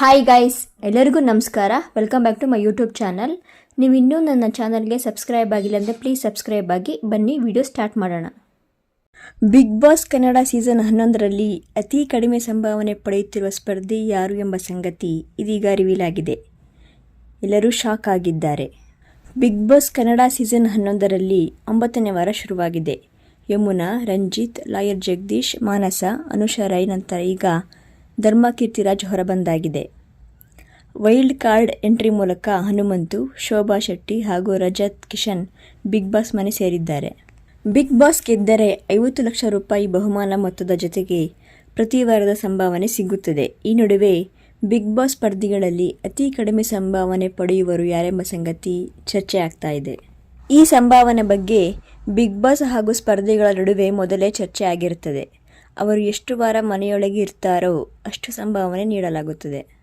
Hi guys ಎಲ್ಲರಿಗೂ ನಮಸ್ಕಾರ. Welcome back to my YouTube channel ನೀವು ಇನ್ನೂ ನನ್ನ ಚಾನಲ್ಗೆ ಸಬ್ಸ್ಕ್ರೈಬ್ ಆಗಿಲ್ಲ ಅಂದರೆ ಪ್ಲೀಸ್ ಸಬ್ಸ್ಕ್ರೈಬ್ ಆಗಿ, ಬನ್ನಿ ವಿಡಿಯೋ ಸ್ಟಾರ್ಟ್ ಮಾಡೋಣ. ಬಿಗ್ ಬಾಸ್ ಕನ್ನಡ ಸೀಸನ್ ಹನ್ನೊಂದರಲ್ಲಿ ಅತಿ ಕಡಿಮೆ ಸಂಭಾವನೆ ಪಡೆಯುತ್ತಿರುವ ಸ್ಪರ್ಧಿ ಯಾರು ಎಂಬ ಸಂಗತಿ ಇದೀಗ ರಿವೀಲ್ ಆಗಿದೆ. ಎಲ್ಲರೂ ಶಾಕ್ ಆಗಿದ್ದಾರೆ. ಬಿಗ್ ಬಾಸ್ ಕನ್ನಡ ಸೀಸನ್ ಹನ್ನೊಂದರಲ್ಲಿ ಒಂಬತ್ತನೇ ವಾರ ಶುರುವಾಗಿದೆ. ಯಮುನಾ, ರಂಜಿತ್, ಲಾಯರ್ ಜಗದೀಶ್, ಮಾನಸ, ಅನುಷಾ ರೈ ನಂತರ ಈಗ ಧರ್ಮ ಕೀರ್ತಿರಾಜ್ ಹೊರಬಂದಾಗಿದೆ. ವೈಲ್ಡ್ ಕಾರ್ಡ್ ಎಂಟ್ರಿ ಮೂಲಕ ಹನುಮಂತು, ಶೋಭಾ ಶೆಟ್ಟಿ ಹಾಗೂ ರಜತ್ ಕಿಶನ್ ಬಿಗ್ ಬಾಸ್ ಮನೆ ಸೇರಿದ್ದಾರೆ. ಬಿಗ್ ಬಾಸ್ ಗೆದ್ದರೆ ಐವತ್ತು ಲಕ್ಷ ರೂಪಾಯಿ ಬಹುಮಾನ ಮೊತ್ತದ ಜೊತೆಗೆ ಪ್ರತಿ ವಾರದ ಸಂಭಾವನೆ ಸಿಗುತ್ತದೆ. ಈ ನಡುವೆ ಬಿಗ್ ಬಾಸ್ ಸ್ಪರ್ಧಿಗಳಲ್ಲಿ ಅತಿ ಕಡಿಮೆ ಸಂಭಾವನೆ ಪಡೆಯುವರು ಯಾರೆಂಬ ಸಂಗತಿ ಚರ್ಚೆ ಆಗ್ತಾ ಇದೆ. ಈ ಸಂಭಾವನೆ ಬಗ್ಗೆ ಬಿಗ್ ಬಾಸ್ ಹಾಗೂ ಸ್ಪರ್ಧಿಗಳ ನಡುವೆ ಮೊದಲೇ ಚರ್ಚೆ ಆಗಿರುತ್ತದೆ. ಅವರು ಎಷ್ಟು ವಾರ ಮನೆಯೊಳಗೆ ಇರ್ತಾರೋ ಅಷ್ಟು ಸಂಭಾವನೆ ನೀಡಲಾಗುತ್ತದೆ.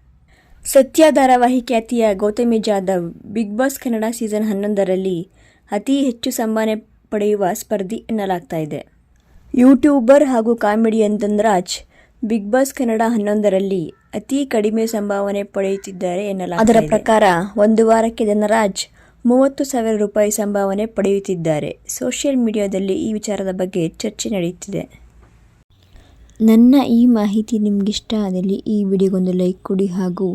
ಸತ್ಯ ಧಾರಾವಾಹಿ ಖ್ಯಾತಿಯ Gauthami Jadhav Bigg Boss Kannada season ಹನ್ನೊಂದರಲ್ಲಿ ಅತಿ ಹೆಚ್ಚು ಸಂಭಾವನೆ ಪಡೆಯುವ ಸ್ಪರ್ಧಿ ಎನ್ನಲಾಗ್ತಾ ಇದೆ. ಯೂಟ್ಯೂಬರ್ ಹಾಗೂ comedian Dhanraj Bigg Boss Kannada ಹನ್ನೊಂದರಲ್ಲಿ ಅತಿ ಕಡಿಮೆ ಸಂಭಾವನೆ ಪಡೆಯುತ್ತಿದ್ದಾರೆ ಎನ್ನಲಾಗಿದೆ ಅದರ ಪ್ರಕಾರ ಒಂದು ವಾರಕ್ಕೆ ಧನರಾಜ್ ಮೂವತ್ತು ಸಾವಿರ ರೂಪಾಯಿ ಸಂಭಾವನೆ ಪಡೆಯುತ್ತಿದ್ದಾರೆ. ಸೋಷಿಯಲ್ ಮೀಡಿಯಾದಲ್ಲಿ ಈ ವಿಚಾರದ ಬಗ್ಗೆ ಚರ್ಚೆ ನಡೆಯುತ್ತಿದೆ. ನನ್ನ ಈ ಮಾಹಿತಿ ನಿಮಗಿಷ್ಟ ಆದಲ್ಲಿ ಈ ವಿಡಿಯೋಗೊಂದು ಲೈಕ್ ಕೊಡಿ ಹಾಗೂ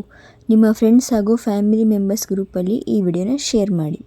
ನಿಮ್ಮ ಫ್ರೆಂಡ್ಸ್ ಹಾಗೂ ಫ್ಯಾಮಿಲಿ ಮೆಂಬರ್ಸ್ ಗ್ರೂಪಲ್ಲಿ ಈ ವಿಡಿಯೋನ ಶೇರ್ ಮಾಡಿ.